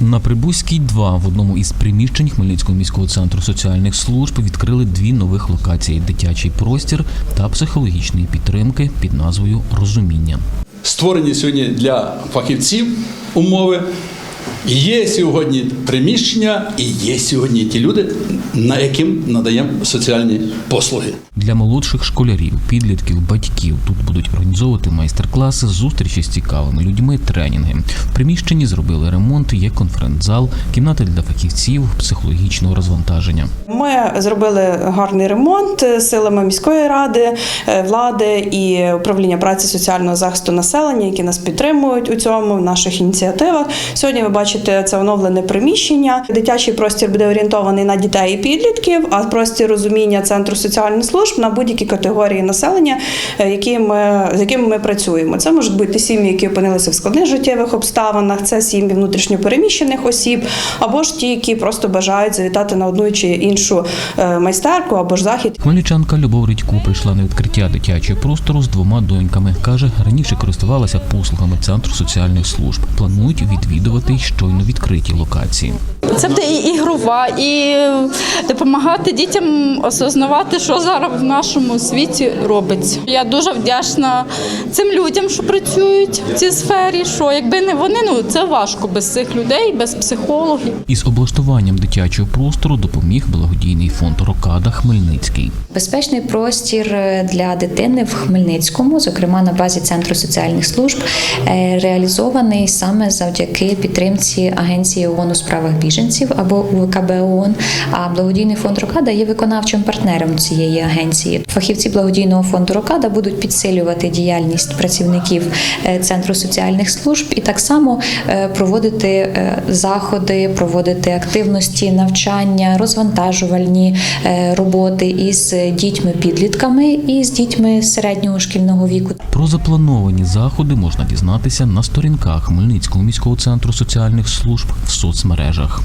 На Прибузькій 2 в одному із приміщень Хмельницького міського центру соціальних служб відкрили дві нових локації: дитячий простір та психологічної підтримки під назвою Розуміння. створені сьогодні для фахівців умови. Є сьогодні приміщення і є сьогодні ті люди, на яким надаємо соціальні послуги. Для молодших школярів, підлітків, батьків тут будуть організовувати майстер-класи, зустрічі з цікавими людьми, тренінги. В приміщенні зробили ремонт, є конференц-зал, кімнати для фахівців, психологічного розвантаження. Ми зробили гарний ремонт силами міської ради, е, влади і управління праці соціального захисту населення, які нас підтримують у цьому в наших ініціативах. Сьогодні ви бачите це оновлене приміщення. Дитячий простір буде орієнтований на дітей і підлітків, а простір розуміння центру соціальних служб на будь-які категорії населення, е, які ми з якими ми працюємо. Це можуть бути сім'ї, які опинилися в складних життєвих обставинах, це сім'ї внутрішньопереміщених осіб, або ж ті, які просто бажають завітати на одну чи іншу е, майстерку або ж захід. Хмельничанка Любов Редько прийшла на відкриття дитячого простору з двома доньками. каже, раніше користувалася послугами центру соціальних служб. Планують відвідувати й щойно відкриті локації. Це буде і ігрова, і допомагати дітям осознавати, що зараз в нашому світі робиться. Я дуже вдячна цим людям, що працюють в цій сфері. Що якби не вони, ну це важко без цих людей, без психологів. Із облаштуванням дитячого простору допоміг благодійний фонд Рокада Хмельницький. Безпечний простір для дитини в Хмельницькому, зокрема на базі центру соціальних служб, е, реалізований саме завдяки підтримці Агенції ООН у справах біженців або УКБ ООН. А благодійний фонд Рокада є виконавчим партнером цієї агенції. Фахівці благодійного фонду Рокада будуть підсилювати діяльність працівників е, центру соціальних служб і так само е, проводити е, заходи, проводити активності, навчання, розвантажувальні роботи із дітьми-підлітками і з дітьми середнього шкільного віку. Про заплановані заходи можна дізнатися на сторінках Хмельницького міського центру соціальних служб в соцмережах.